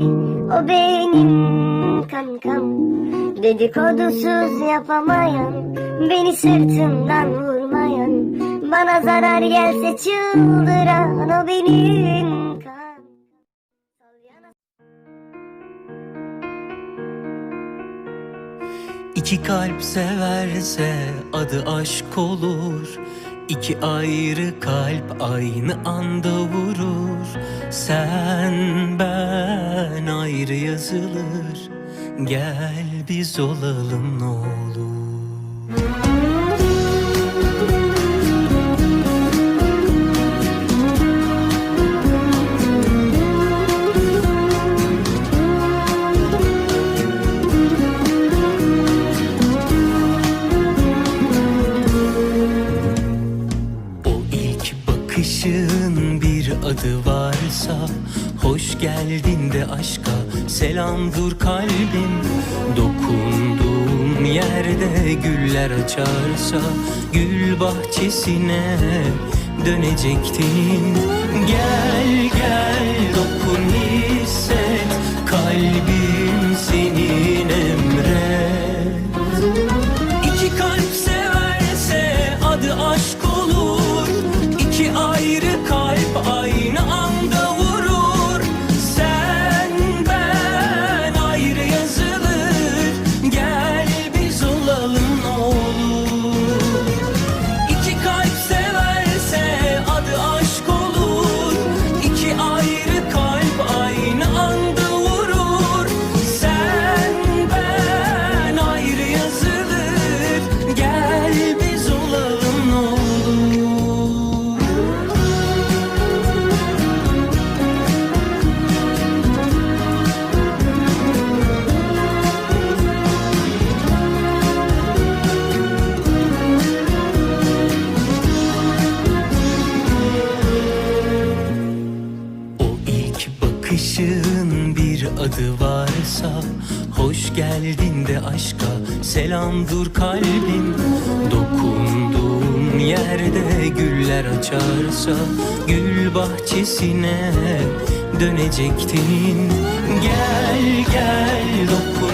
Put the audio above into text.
O benim kankam Dedikodusuz yapamayan Beni sırtımdan vurmayan Bana zarar gelse çıldıran O benim kankam. İki kalp severse adı aşk olur İki ayrı kalp aynı anda vurur. Sen ben ayrı yazılır. Gel biz olalım ne olur bakışın bir adı varsa Hoş geldin de aşka selam dur kalbim. Dokunduğum yerde güller açarsa Gül bahçesine dönecektin. Gel gel varsa Hoş geldin de aşka selam dur kalbim. Dokunduğum yerde güller açarsa Gül bahçesine dönecektin. Gel gel dokun